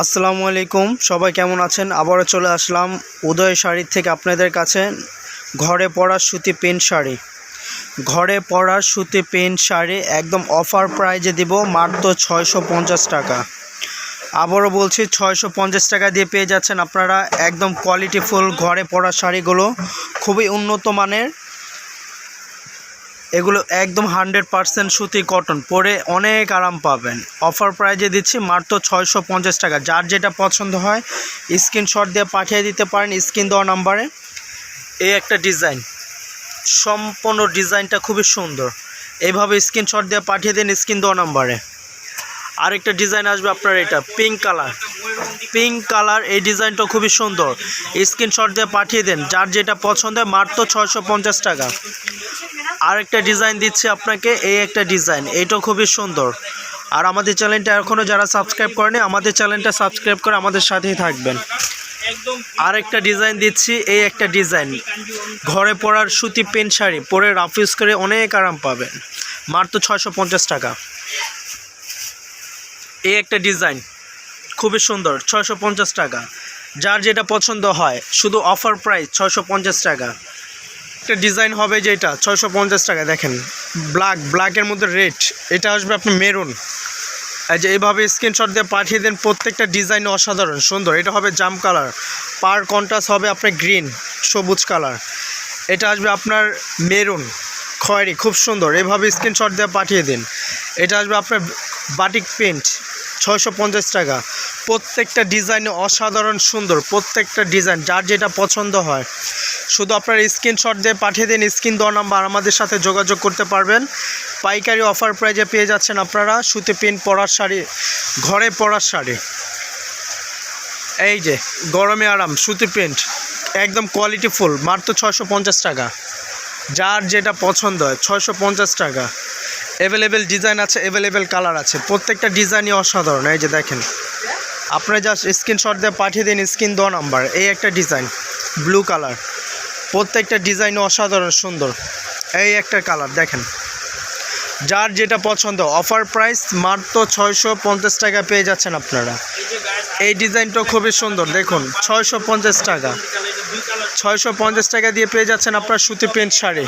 আসসালামু আলাইকুম, সবাই কেমন আছেন? আবারও চলে আসলাম উদয় শাড়ির থেকে আপনাদের কাছে। ঘরে পরার সুতি পেন শাড়ি। ঘরে পরার সুতি পেন শাড়ি একদম অফার প্রাইজে দিব মাত্র ছয়শো পঞ্চাশ টাকা। আবারও বলছি, ছয়শো পঞ্চাশ টাকা দিয়ে পেয়ে যাচ্ছেন আপনারা। একদম কোয়ালিটিফুল ঘরে পরা শাড়িগুলো। খুবই উন্নত মানের। এগুলো একদম হান্ড্রেড পারসেন্ট সুতি কটন। পরে অনেক আরাম পাবেন। অফার প্রাইজে দিচ্ছি মাত্র ছয়শো পঞ্চাশ টাকা। যার যেটা পছন্দ হয়, স্ক্রিনশট দিয়ে পাঠিয়ে দিতে পারেন স্ক্রিন দেওয়া নাম্বারে। এই একটা ডিজাইন। সম্পূর্ণ ডিজাইনটা খুবই সুন্দর। এইভাবে স্ক্রিনশট দিয়ে পাঠিয়ে দিন স্ক্রিন দেওয়া নাম্বারে। আরেকটা ডিজাইন আসবে আপনার এটা পিঙ্ক কালার পিঙ্ক কালার এই ডিজাইনটা খুবই সুন্দর। স্ক্রিনশট দিয়ে পাঠিয়ে দেন। যার যেটা পছন্দ হয়, মাত্র ছয়শো পঞ্চাশ টাকা আরেকটা ডিজাইন দিচ্ছি আপনাকে, এই একটা ডিজাইন এইটাও খুবই সুন্দর। আর আমাদের চ্যানেলটা এখনও যারা সাবস্ক্রাইব করেনি, আমাদের চ্যানেলটা সাবস্ক্রাইব করে আমাদের সাথেই থাকবেন। আর একটা ডিজাইন দিচ্ছি, এই একটা ডিজাইন ঘরে পরার সুতি পেন শাড়ি, পরে রাফ ইউজ করে অনেক আরাম পাবেন। মাত্র ছয়শো পঞ্চাশ টাকা। এই একটা ডিজাইন খুবই সুন্দর, ছয়শো পঞ্চাশ টাকা। যার যেটা পছন্দ হয়, শুধু অফার প্রাইস ছয়শো পঞ্চাশ টাকা। একটা ডিজাইন হবে যেটা ছয়শো পঞ্চাশ টাকা, দেখেন। ব্ল্যাক ব্ল্যাকের মধ্যে রেড এটা আসবে আপনার মেরুন যে এইভাবে স্ক্রিনশট দিয়ে পাঠিয়ে দেন, প্রত্যেকটা ডিজাইন অসাধারণ, সুন্দর। এটা হবে জাম কালার পার কন্ট্রাস্ট হবে আপনার গ্রিন সবুজ কালার এটা আসবে আপনার মেরুন খয়েরি, খুব সুন্দর। এভাবে স্ক্রিনশট দিয়ে পাঠিয়ে দিন। এটা আসবে আপনার বাটিক পেন্ট ছয়শো পঞ্চাশ টাকা। প্রত্যেকটা ডিজাইন অসাধারণ, সুন্দর। প্রত্যেকটা ডিজাইন যার যেটা পছন্দ হয়। শুধু আপনার স্ক্রিনশট দিয়ে পাঠিয়ে দিন স্ক্রিন দেওয়া নাম্বার আমাদের সাথে যোগাযোগ করতে পারবেন। পাইকারি অফার প্রাইজে পেয়ে যাচ্ছেন আপনারা সুতি প্রিন্ট পরার শাড়ি, ঘরে পরার শাড়ি। এই যে, গরমে আরাম, সুতি প্রিন্ট একদম কোয়ালিটি ফুল মাত্র ছয়শো পঞ্চাশ টাকা। যার যেটা পছন্দ হয়, ছয়শো পঞ্চাশ টাকা। অ্যাভেলেবেল ডিজাইন আছে অ্যাভেলেবেল কালার আছে। প্রত্যেকটা ডিজাইনই অসাধারণ, এই যে দেখেন। আপনারা জাস্ট স্ক্রিনশট দিয়ে পাঠিয়ে দিন স্ক্রিন দেওয়া নাম্বার এই একটা ডিজাইন ব্লু কালার প্রত্যেকটা ডিজাইন অসাধারণ সুন্দর। এই একটা কালার, দেখেন। যার যেটা পছন্দ, অফার প্রাইস মাত্র ছয়শো পঞ্চাশ টাকা পেয়ে যাচ্ছেন আপনারা। এই ডিজাইনটা খুবই সুন্দর, দেখুন, ছয়শো পঞ্চাশ টাকা। ছয়শো পঞ্চাশ টাকা দিয়ে পেয়ে যাচ্ছেন আপনার সুতি প্রিন্ট শাড়ি।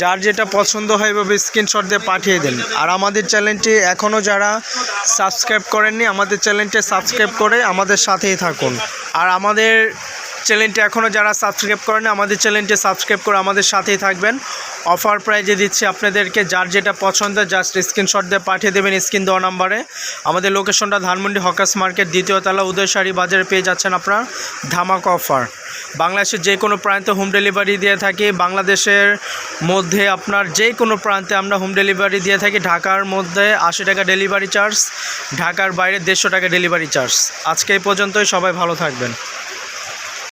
যার যেটা পছন্দ হয় এভাবে স্ক্রিনশট দিয়ে পাঠিয়ে দিন। আর আমাদের চ্যানেলটি এখনও যারা সাবস্ক্রাইব করেননি, আমাদের চ্যানেলটি সাবস্ক্রাইব করে আমাদের সাথেই থাকুন। আর আমাদের চ্যানেলটি এখনও যারা সাবস্ক্রাইব করেন আমাদের চ্যানেলটি সাবস্ক্রাইব করে আমাদের সাথেই থাকবেন। অফার প্রাইজে দিচ্ছি আপনাদেরকে যার যেটা পছন্দ, জাস্ট স্ক্রিনশট দিয়ে পাঠিয়ে দেবেন স্ক্রিন দেওয়া নাম্বারে। আমাদের লোকেশনটা ধানমন্ডি হকার্স মার্কেট, দ্বিতীয় তলা উদয়শাড়ি বাজারে পেয়ে যাচ্ছেন আপনার ধামাক অফার। বাংলাদেশের যে কোনো প্রান্তে হোম ডেলিভারি দিয়ে থাকি, বাংলাদেশের মধ্যে আপনার যে কোনো প্রান্তে আমরা হোম ডেলিভারি দিয়ে থাকি, ঢাকার মধ্যে আশি টাকা ডেলিভারি চার্জ, ঢাকার বাইরে দেড়শো টাকা ডেলিভারি চার্জ। আজকে এই পর্যন্তই, সবাই ভালো থাকবেন।